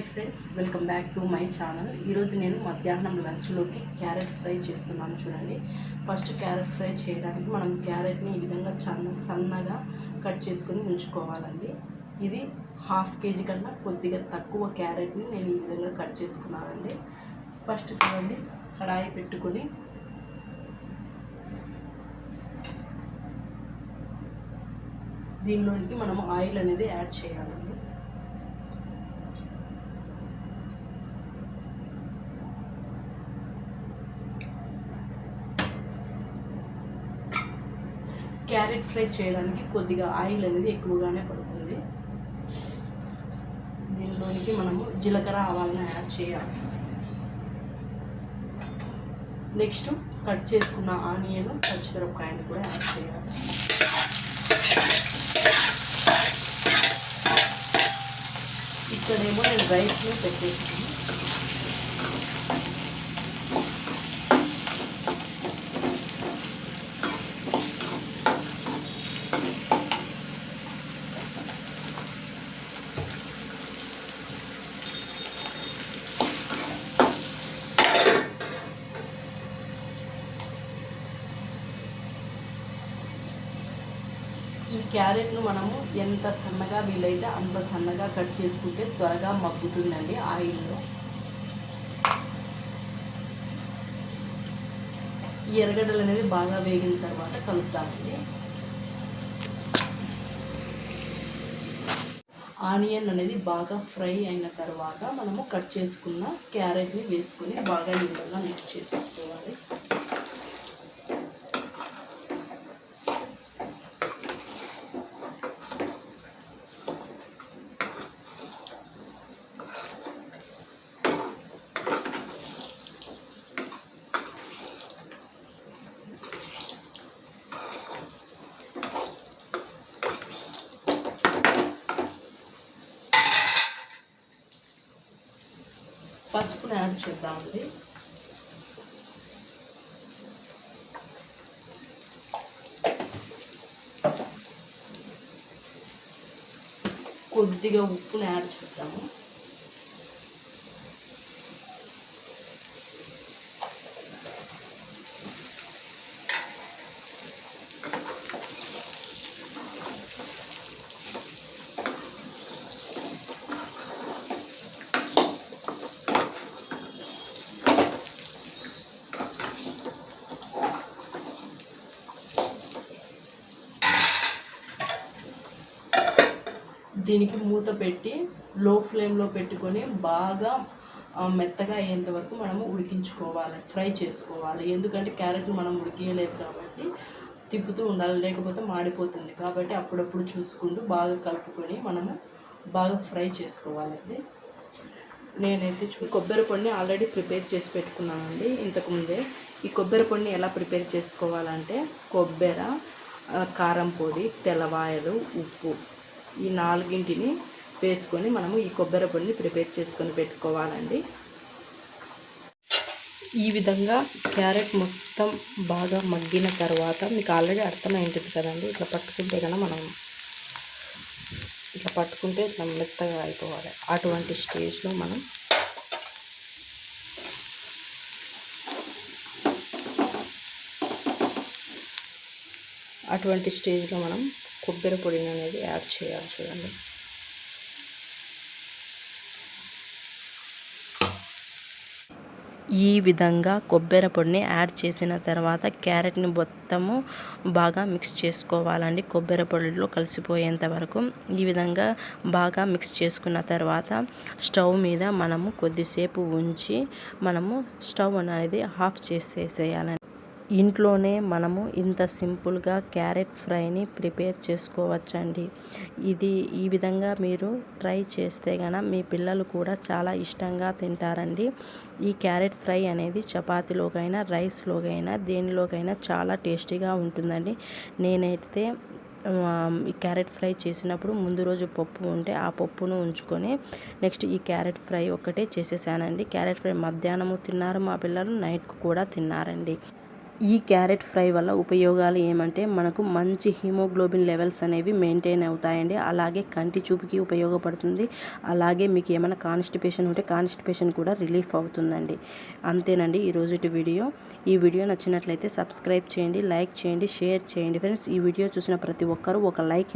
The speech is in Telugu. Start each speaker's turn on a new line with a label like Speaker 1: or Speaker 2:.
Speaker 1: Hey friends welcome back to my channel. ఈరోజు నేను మధ్యాహ్నం లంచ్లోకి క్యారెట్ ఫ్రై చేస్తున్నాను చూడండి. ఫస్ట్ క్యారెట్ ఫ్రై చేయడానికి మనం క్యారెట్ని ఈ విధంగా చాలా సన్నగా కట్ చేసుకొని ఉంచుకోవాలండి. ఇది హాఫ్ కేజీ కన్నా కొద్దిగా తక్కువ క్యారెట్ని నేను ఈ విధంగా కట్ చేసుకున్నానండి. ఫస్ట్ చూడండి కడాయి పెట్టుకొని దీనిలోనికి మనం ఆయిల్ అనేది యాడ్ చేయాలండి. క్యారెట్ ఫ్రై చేయడానికి కొద్దిగా ఆయిల్ అనేది ఎక్కువగానే పడుతుంది. దీనిలోనికి మనము జీలకర్ర ఆవాలను యాడ్ చేయాలి. నెక్స్ట్ కట్ చేసుకున్న ఆనియన్ పచ్చిమిరపకాయలు కూడా యాడ్ చేయాలి. ఇక్కడేమో నేను రైస్ని పెట్టేసాను. ఈ క్యారెట్ను మనము ఎంత సన్నగా వీలైతే అంత సన్నగా కట్ చేసుకుంటే త్వరగా మగ్గుతుందండి ఆయిల్లో. ఈ ఎర్రగడ్డలు అనేవి బాగా వేగిన తర్వాత కలుపుతామండి. ఆనియన్ అనేది బాగా ఫ్రై అయిన తర్వాత మనము కట్ చేసుకున్న క్యారెట్ని వేసుకొని బాగా నీళ్ళగా మిక్స్ చేసేసుకోవాలి. పసుపును యాడ్ చేద్దామండి కొద్దిగా ఉప్పును యాడ్ చేద్దాము. దీనికి మూత పెట్టి లో ఫ్లేమ్లో పెట్టుకొని బాగా మెత్తగా అయ్యేంత వరకు మనము ఉడికించుకోవాలి ఫ్రై చేసుకోవాలి. ఎందుకంటే క్యారెట్ మనం ఉడికియలేదు కాబట్టి తిప్పుతూ ఉండాలి లేకపోతే మాడిపోతుంది. కాబట్టి అప్పుడప్పుడు చూసుకుంటూ బాగా కలుపుకొని మనము బాగా ఫ్రై చేసుకోవాలి. అది నేనైతే చూ కొబ్బరి పొడిని ఆల్రెడీ ప్రిపేర్ చేసి పెట్టుకున్నానండి. ఇంతకుముందే ఈ కొబ్బరి పొడిని ఎలా ప్రిపేర్ చేసుకోవాలంటే కొబ్బరి కారం పొడి తెల్లవాయలు ఉప్పు ఈ నాలుగింటిని వేసుకొని మనము ఈ కొబ్బరి పొడిని ప్రిపేర్ చేసుకొని పెట్టుకోవాలండి. ఈ విధంగా క్యారెట్ మొత్తం బాగా మగ్గిన తర్వాత మీకు ఆల్రెడీ అర్థమైంటుంది కదండి ఇట్లా పట్టుకుంటే కనుక మనం ఇట్లా పట్టుకుంటే ఇట్లా మెత్తగా అయిపోవాలి. అటువంటి స్టేజ్లో మనం అటువంటి స్టేజ్లో మనం కొబ్బరి పొడిని అనేది యాడ్ చేయాలి చూడండి. ఈ విధంగా కొబ్బరి పొడిని యాడ్ చేసిన తర్వాత క్యారెట్ని మొత్తము బాగా మిక్స్ చేసుకోవాలండి. కొబ్బరి పొడిలో కలిసిపోయేంత వరకు ఈ విధంగా బాగా మిక్స్ చేసుకున్న తర్వాత స్టవ్ మీద మనము కొద్దిసేపు ఉంచి మనము స్టవ్ అనేది ఆఫ్ చేసేసేయాలండి. ఇంట్లోనే మనము ఇంత సింపుల్గా క్యారెట్ ఫ్రైని ప్రిపేర్ చేసుకోవచ్చండి. ఇది ఈ విధంగా మీరు ట్రై చేస్తే గన మీ పిల్లలు కూడా చాలా ఇష్టంగా తింటారండి. ఈ క్యారెట్ ఫ్రై అనేది చపాతీలోకైనా రైస్లోకైనా దేనిలోకైనా చాలా టేస్టీగా ఉంటుందండి. నేనైతే ఈ క్యారెట్ ఫ్రై చేసినప్పుడు ముందు రోజు పప్పు ఉంటే ఆ పప్పును ఉంచుకొని నెక్స్ట్ ఈ క్యారెట్ ఫ్రై ఒక్కటే చేసేసానండి. క్యారెట్ ఫ్రై మధ్యాహ్నము తిన్నారు మా పిల్లలు నైట్కు కూడా తిన్నారండి.
Speaker 2: ఈ క్యారెట్ ఫ్రై వల్ల ఉపయోగాలు ఏమంటే మనకు మంచి హిమోగ్లోబిన్ లెవెల్స్ అనేవి మెయింటైన్ అవుతాయండి. అలాగే కంటి చూపుకి ఉపయోగపడుతుంది. అలాగే మీకు ఏమైనా కాన్స్టిపేషన్ ఉంటే కాన్స్టిపేషన్ కూడా రిలీఫ్ అవుతుందండి. అంతేనండి ఈ రోజుటి వీడియో. ఈ వీడియో నచ్చినట్లయితే సబ్స్క్రైబ్ చేయండి లైక్ చేయండి షేర్ చేయండి. ఫ్రెండ్స్ ఈ వీడియో చూసిన ప్రతి ఒక్కరూ ఒక లైక్